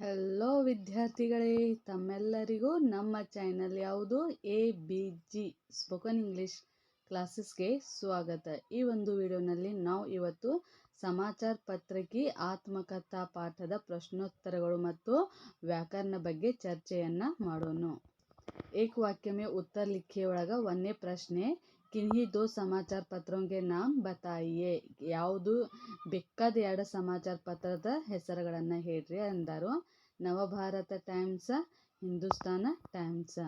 Hello ವಿದ್ಯಾರ್ಥಿಗಳೇ, ತಮ್ಮೆಲ್ಲರಿಗೂ ನಮ್ಮ ಚಾನೆಲ್ ಯಾವುದು? A B G spoken English ಕ್ಲಾಸಸ್ಗೆ ಸ್ವಾಗತ. ಈ ಒಂದು ವಿಡಿಯೋನಲ್ಲಿ ನಾವು ಇವತ್ತು ಸಮಾಚಾರ ಪತ್ರಿಕೆ, ಆತ್ಮಕಥಾ ಪಾಠದ ಪ್ರಶ್ನೋತ್ತರಗಳು ಮತ್ತು ವ್ಯಾಕರಣ ಬಗ್ಗೆ ಚರ್ಚೆಯನ್ನು ಮಾಡೋಣ. ಏಕವಾಕ್ಯಮೇ ಉತ್ತರ ಲಿಖೆಯೊಳಗ ಒಂದನೇ ಪ್ರಶ್ನೆ ಕಿನ್ಹಿ समाचार ಸಮಾಚಾರ के ನಾಮ್ ಬತಾಯಿಯೇ. ಯಾವುದು ಬೇಕಾದ ಎರಡು ಸಮಾಚಾರ ಪತ್ರದ ಹೆಸರುಗಳನ್ನು ಹೇಳ್ರಿ ಅಂದರು. Navbharat Times, Hindustan Times.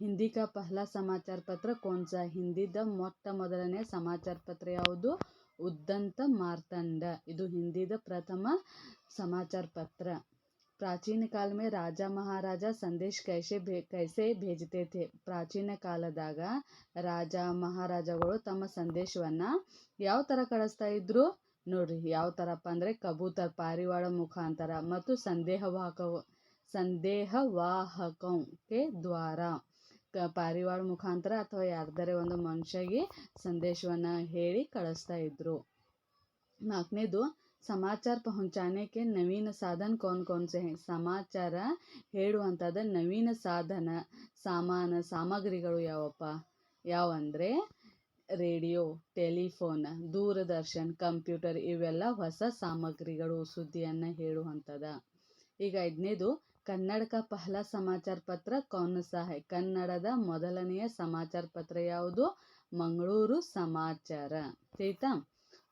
ಹಿಂದಿ ಕಾ ಪಹಲ ಸಮಾಚಾರ ಪತ್ರ ಕೋನ್ಸಾ. ಹಿಂದಿದ ಮೊಟ್ಟ ಮೊದಲನೇ ಸಮಾಚಾರ ಪತ್ರ ಯಾವುದು? ಉದ್ದಂತ ಮಾರ್ತಂಡ. ಇದು ಹಿಂದಿದ ಪ್ರಥಮ ಸಮಾಚಾರ ಪತ್ರ. ಪ್ರಾಚೀನ ಕಾಲ ಮೇ ರಾಜ ಮಹಾರಾಜ ಸಂದೇಶ ಕೈಸೆ ಕೈಸೆ ಭೇಜತೆ ಪ್ರಾಚೀನ ಕಾಲದಾಗ ರಾಜ ಮಹಾರಾಜಗಳು ತಮ್ಮ ಸಂದೇಶವನ್ನು ಯಾವ ಥರ ಕಳಿಸ್ತಾ ಇದ್ರು? ನೋಡ್ರಿ, ಯಾವ ಥರಪ್ಪ ಅಂದರೆ ಕಬೂತರ್ ಪಾರಿವಾಳ ಮುಖಾಂತರ ಮತ್ತು ಸಂದೇಹವಾಹಕ ಸಂದೇಹವಾಹಕಕ್ಕೆ ದ್ವಾರ. ಕ, ಪಾರಿವಾಳ ಮುಖಾಂತರ ಅಥವಾ ಯಾರ್ದಾರೆ ಒಂದು ಮನುಷ್ಯಗೆ ಸಂದೇಶವನ್ನು ಹೇಳಿ ಕಳಿಸ್ತಾ ಇದ್ರು. ನಾಲ್ಕನೇದು ಸಮಾಚಾರ ಪਹੁಂಚಾನೆಗೆ ನವೀನ ಸಾಧನ ಕೌನ್ ಕೌನ್ ಸೆ ಹೈ ಸಮಾಚಾರ ಹೇಳುವಂಥದ್ದು ನವೀನ ಸಾಧನ, ಸಾಮಾನ, ಸಾಮಗ್ರಿಗಳು ಯಾವಪ್ಪ? ಯಾವಂದರೆ, ರೇಡಿಯೋ, ಟೆಲಿಫೋನ್, ದೂರದರ್ಶನ್, ಕಂಪ್ಯೂಟರ್ ಇವೆಲ್ಲ ಹೊಸ ಸಾಮಗ್ರಿಗಳು ಸುದ್ದಿಯನ್ನು ಹೇಳುವಂಥದ ಈಗ ಐದನೇದು, ಕನ್ನಡಕ ಪಹಲ ಸಮಾಚಾರ ಪತ್ರ ಕೌನ್ ಸಹಾಯ್? ಕನ್ನಡದ ಮೊದಲನೆಯ ಸಮಾಚಾರ ಪತ್ರ ಯಾವುದು? ಮಂಗಳೂರು ಸಮಾಚಾರ. ಆಯ್ತಾ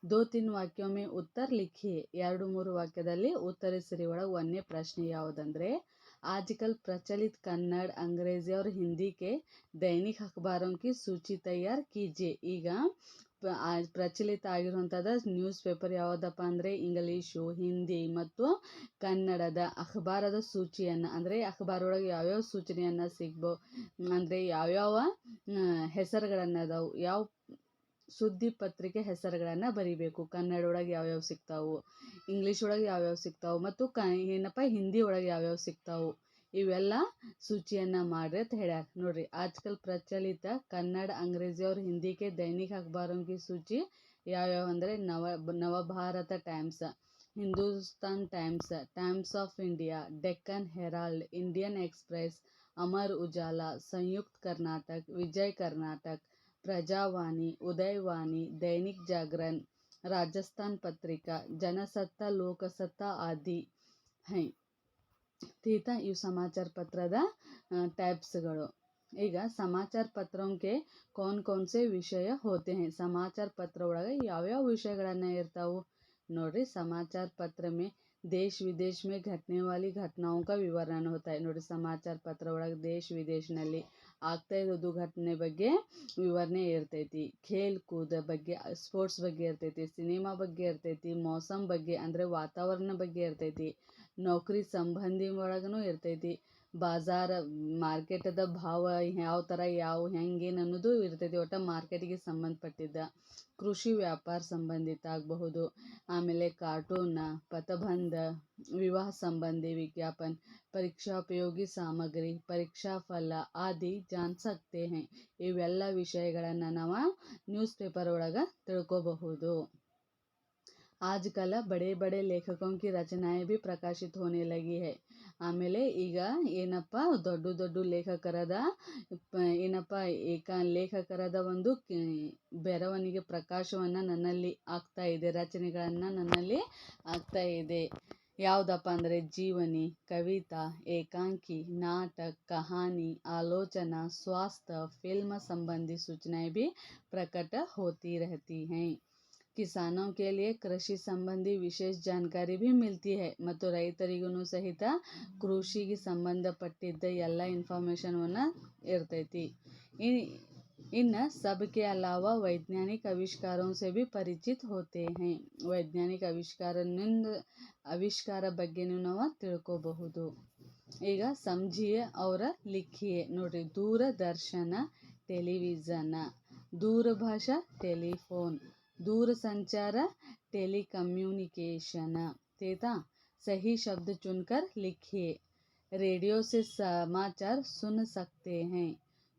ದೋ ತೀನ್ ವಾಕ್ಯೋ ಮೇ ಉತ್ತರ ಲಿಖಿ ಎರಡು ಮೂರು ವಾಕ್ಯದಲ್ಲಿ ಉತ್ತರಿಸಿರಿ ಒಳಗೆ ಒಂದನೇ ಪ್ರಶ್ನೆ ಯಾವುದಂದರೆ आजकल प्रचलित कन्नड़ अंग्रेजी और हिंदी के दैनिक अखबारों की सूची तैयार कीजिए ಈಗ ಪ- ಆ- ಪ್ರಚಲಿತ ಆಗಿರುವಂಥದ್ದು ನ್ಯೂಸ್ ಪೇಪರ್ ಯಾವುದಪ್ಪ ಅಂದರೆ ಇಂಗ್ಲೀಷು ಹಿಂದಿ ಮತ್ತು ಕನ್ನಡದ ಅಖಬಾರದ ಸೂಚಿಯನ್ನು ಅಂದರೆ ಅಖಬಾರ್ ಒಳಗೆ ಯಾವ್ಯಾವ ಸೂಚನೆಯನ್ನು ಸಿಗ್ಬೋ ಅಂದರೆ ಯಾವ್ಯಾವ ಹೆಸರುಗಳನ್ನು ಅದಾವು ಯಾವ ಸುದ್ದಿ ಪತ್ರಿಕೆ ಹೆಸರುಗಳನ್ನು ಬರಿಬೇಕು. ಕನ್ನಡ ಒಳಗೆ ಯಾವ್ಯಾವ ಸಿಗ್ತಾವು ಇಂಗ್ಲೀಷ್ ಒಳಗೆ ಯಾವ್ಯಾವ ಸಿಗ್ತಾವು ಮತ್ತು ಕ, ಏನಪ್ಪ ಹಿಂದಿ ಒಳಗೆ ಯಾವ್ಯಾವ ಸಿಗ್ತಾವು, ಇವೆಲ್ಲ ಸೂಚಿಯನ್ನು ಮಾಡ್ರಿ ಅಂತ ಹೇಳ್ಯಾರ. ನೋಡ್ರಿ, ಆಜ್ಕಲ್ ಪ್ರಚಲಿತ ಕನ್ನಡ, ಅಂಗ್ರೇಜಿ ಅವ್ರ ಹಿಂದಿಗೆ ದೈನಿಕ ಅಖಬಾರೋं की ಸೂಚಿ ಯಾವ್ಯಾವ ಅಂದರೆ ನವ, Navbharat Times, Hindustan Times Times of India, Deccan Herald, Indian Express, Amar Ujala, Samyukta Karnataka, Vijay Karnataka Prajavani Udayavani Dainik Jagran Rajasthan पत्रिका ಜನಸತ್ತ ಲೋಕಸತ್ತ ಆದಿ ಹೈ ತೀತ ಇವು ಸಮಾಚಾರ ಪತ್ರದ ಟೈಪ್ಸ್ಗಳು ಈಗ ಸಮಾಚಾರ ಪತ್ರಕ್ಕೆ ಕೌನ್ ಕೌನ್ಸೆ ವಿಷಯ ಹೋತೆ ಹೈ ಸಮಾಚಾರ ಪತ್ರ ಒಳಗೆ ಯಾವ್ಯಾವ ವಿಷಯಗಳನ್ನು ಇರ್ತಾವು ನೋಡ್ರಿ ಸಮಾಚಾರ ಪತ್ರ ಮೇ देश विदेश में घटने वाली घटनाओं का विवरण होता है नोटिस समाचार पत्र देश विदेश ಆಗ್ತಾ ಇರೋದು ಘಟನೆ ಬಗ್ಗೆ ವಿವರಣೆ ಇರ್ತೈತಿ. ಖೇಲ್ ಕೂದ ಬಗ್ಗೆ, ಸ್ಪೋರ್ಟ್ಸ್ ಬಗ್ಗೆ ಇರ್ತೈತಿ, ಸಿನಿಮಾ ಬಗ್ಗೆ ಇರ್ತೈತಿ ಮೌಸಮ್ ಬಗ್ಗೆ ಅಂದರೆ ವಾತಾವರಣ ಬಗ್ಗೆ ಇರ್ತೈತಿ, ನೌಕರಿ ಸಂಬಂಧಿ ಒಳಗೂ ಇರ್ತೈತಿ. ಬಾಜಾರ ಮಾರ್ಕೆಟದ ಭಾವ ಯಾವ ಥರ ಯಾವ ಹೆಂಗೇನು ಅನ್ನೋದು ಇರ್ತೈತಿ ಒಟ್ಟು ಮಾರ್ಕೆಟಿಗೆ ಸಂಬಂಧಪಟ್ಟಿದ್ದ ಕೃಷಿ ವ್ಯಾಪಾರ ಸಂಬಂಧಿತ ಆಗಬಹುದು ಆಮೇಲೆ ಕಾರ್ಟೂನ್ ಪಥಬಂಧ ವಿವಾಹ ಸಂಬಂಧಿ ವಿಜ್ಞಾಪನ ಪರೀಕ್ಷಾಪಯೋಗಿ ಸಾಮಗ್ರಿ ಪರೀಕ್ಷಾ ಫಲ ಆದಿ ಜಾನ್ ಸಕ್ತೆ ಹೈ ಇವೆಲ್ಲ ವಿಷಯಗಳನ್ನು ನಾವು ನ್ಯೂಸ್ ಪೇಪರ್ ಒಳಗೆ ತಿಳ್ಕೊಬಹುದು आजकल बड़े बड़े लेखकों की रचनाएं भी प्रकाशित होने लगी है ಆಮೇಲೆ ಈಗ ಏನಪ್ಪ, ದೊಡ್ಡ ದೊಡ್ಡ ಲೇಖಕರದ ಏನಪ್ಪ, ಏಕ ಲೇಖಕರದ ಒಂದು ಬೆರವಣಿಗೆ ಪ್ರಕಾಶವನ್ನು ನನ್ನಲ್ಲಿ ಆಗ್ತಾ ಇದೆ, ರಚನೆಗಳನ್ನು ನನ್ನಲ್ಲಿ ಆಗ್ತಾ ಇದೆ. ಯಾವುದಪ್ಪ ಅಂದರೆ, ಜೀವನಿ, ಕವಿತಾ, ಏಕಾಂಕಿ, ನಾಟಕ, ಕಹಾನಿ, ಆಲೋಚನಾ ಸ್ವಾಸ್ಥ್ಯ ಫಿಲ್ಮ್ ಸಂಬಂಧಿ ಸೂಚನೆ ಬಿ ಪ್ರಕಟ ಹೊತಿ रहती ಹೈ. ಕಿಸಾನೋं के लिए ಕೃಷಿ ಸಂಬಂಧಿ ವಿಶೇಷ ಜಾನಕಾರಿ भी मिलती है ಮತ್ತು ರೈತರಿಗೂ ಸಹಿತ ಕೃಷಿಗೆ ಸಂಬಂಧಪಟ್ಟಿದ್ದ ಎಲ್ಲ ಇನ್ಫಾರ್ಮೇಷನನ್ನು ಇರ್ತೈತಿ ಇ- ಇನ್ನು सबके अलावा वैज्ञानिक आविष्कारों से भी परिचित होते हैं ವೈಜ್ಞಾನಿಕ ಆವಿಷ್ಕಾರದಿಂದ ಆವಿಷ್ಕಾರ ಬಗ್ಗೆನೂ ನಾವು ತಿಳ್ಕೊಬಹುದು ಈಗ ಸಮಜಿಯೆ ಅವರ ಲಿಖಿಯೆ ನೋಡ್ರಿ ದೂರದರ್ಶನ ಟೆಲಿವಿಷನ್ ದೂರಭಾಷಾ ಟೆಲಿಫೋನ್ दूरसंचार टेलीकम्युनिकेशन तेता सही शब्द चुनकर लिखिए रेडियो से समाचार सुन सकते हैं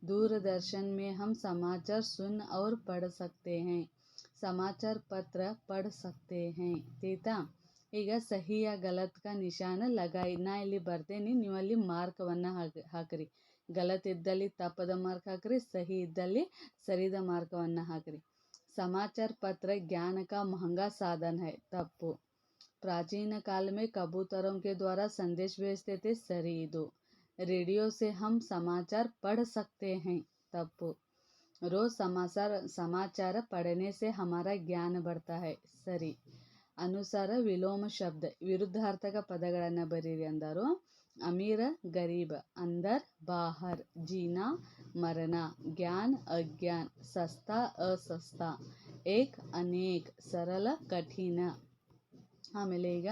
दूरदर्शन में हम समाचार सुन और पढ़ सकते हैं समाचार पत्र पढ़ सकते हैं तेता ಈಗ ಸಹಿಯ ಗಲತ್ ಕಾ ನಿಶಾನ ಲಗಾಯಿ ನಾ ಇಲ್ಲಿ ಬರ್ದೇನಿ ನೀವು ಅಲ್ಲಿ ಮಾರ್ಕವನ್ನು ಹಾಕಿ ಹಾಕಿರಿ ಗಲತ್ ಇದ್ದಲ್ಲಿ ತಪ್ಪದ ಮಾರ್ಕ್ ಹಾಕಿರಿ ಸಹಿ ಇದ್ದಲ್ಲಿ ಸರಿದ ಮಾರ್ಕವನ್ನು ಹಾಕಿರಿ समाचार पत्र ज्ञान का महंगा साधन है तप्पु प्राचीन काल में कबूतरों के द्वारा संदेश भेजते थे सरी दो रेडियो से हम समाचार पढ़ सकते हैं तप्पु रोज समाचार समाचार पढ़ने से हमारा ज्ञान बढ़ता है ಸರಿ ಅನುಸಾರ ವಿಲೋಮ ಶಬ್ದ ವಿರುದ್ಧಾರ್ಥಕ ಪದಗಳನ್ನು ಬರೀರಿ ಅಂದರು ಅಮೀರ ಗರೀಬ್ ಅಂದರ್ ಬಾಹರ್ ಜೀನಾ ಮರಣ ಜ್ಞಾನ್ ಅಜ್ಞಾನ್ ಸಸ್ತಾ असस्ता ಏಕ್ ಅನೇಕ್ ಸರಳ ಕಠಿಣ ಆಮೇಲೆ ಈಗ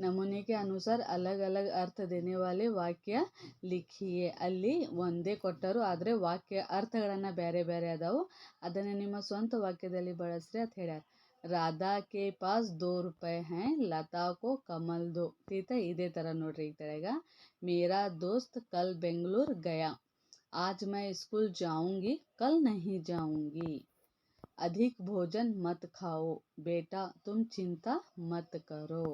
ನಮೂನೆ के अनुसार अलग अलग अर्थ देने वाले ವಾಕ್ಯ ಲಿಖಿಯೆ ಅಲ್ಲಿ ಒಂದೇ ಕೊಟ್ಟರು ಆದರೆ ವಾಕ್ಯ ಅರ್ಥಗಳನ್ನು ಬೇರೆ ಬೇರೆ ಅದಾವು ಅದನ್ನು ನಿಮ್ಮ ಸ್ವಂತ ವಾಕ್ಯದಲ್ಲಿ ಬಳಸ್ರಿ ಅಂತ ಹೇಳ್ಯಾರ ರಾಧಾ ಕೆ ಪಾಸ್ ದೋ ರೂಪಾಯಿ ಹೈ ಲತಾ ಕೋ ಕಮಲ್ ದೋ ತೀತ ಇದೇ ಥರ ನೋಡ್ರಿ ಈ ತೆಳಗ ಮೇರಾ ದೋಸ್ತ್ ಕಲ್ ಬೆಂಗಳೂರು ಗಯಾ आज मैं स्कूल जाऊंगी कल नहीं जाऊंगी अधिक भोजन मत खाओ बेटा तुम चिंता मत करो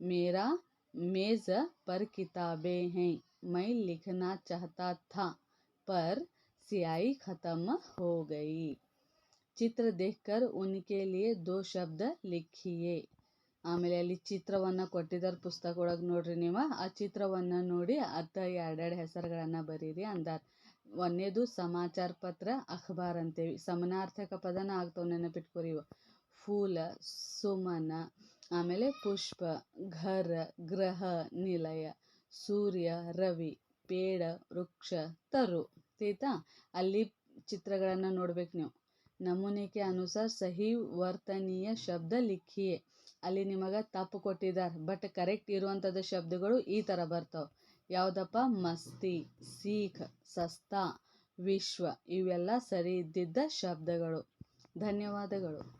मेरा मेज पर किताबें हैं मैं लिखना चाहता था पर स्याही खत्म हो गई ಚಿತ್ರ ದೇಖ್ಕರ್ ಉನ್ಕೆ ದೋ ಶಬ್ದ ಲಿಖಿಯೇ. ಆಮೇಲೆ ಅಲ್ಲಿ ಚಿತ್ರವನ್ನು ಕೊಟ್ಟಿದ್ದಾರೆ ಪುಸ್ತಕ ಒಳಗೆ ನೋಡ್ರಿ ನೀವು. ಆ ಚಿತ್ರವನ್ನು ನೋಡಿ ಅತ್ತ ಎರಡೆರಡು ಹೆಸರುಗಳನ್ನು ಬರೀರಿ ಅಂದಾರ. ಒಂದೇದು ಸಮಾಚಾರ ಪತ್ರ, ಅಖಬಾರ್ ಅಂತೇವಿ ಸಮನಾರ್ಥಕ ಪದನ ಆಗ್ತಾವ್ ನೆನಪಿಟ್ಕೊರಿ ಫೂಲ, ಸುಮನ, ಆಮೇಲೆ ಪುಷ್ಪ, ಘರ, ಗ್ರಹ, ನಿಲಯ, ಸೂರ್ಯ, ರವಿ, ಪೇಡ, ವೃಕ್ಷ, ತರು. ತಿಳಿತಾ ಅಲ್ಲಿ ಚಿತ್ರಗಳನ್ನು ನೋಡ್ಬೇಕು ನೀವು. ನಮೂನೆ ಕೆ ಅನುಸಾರ ಸಹಿ ವರ್ತನೀಯ ಶಬ್ದ ಲಿಖಿಯೆ. ಅಲ್ಲಿ ನಿಮಗೆ ತಪ್ಪು ಕೊಟ್ಟಿದ್ದಾರೆ ಬಟ್ ಕರೆಕ್ಟ್ ಇರುವಂಥದ್ದು ಶಬ್ದಗಳು ಈ ಥರ ಬರ್ತಾವೆ. ಯಾವುದಪ್ಪ? ಮಸ್ತಿ, ಸೀಖ್, ಸಸ್ತಾ, ವಿಶ್ವ, ಇವೆಲ್ಲ ಸರಿ ಇದ್ದಿದ್ದ ಶಬ್ದಗಳು. ಧನ್ಯವಾದಗಳು.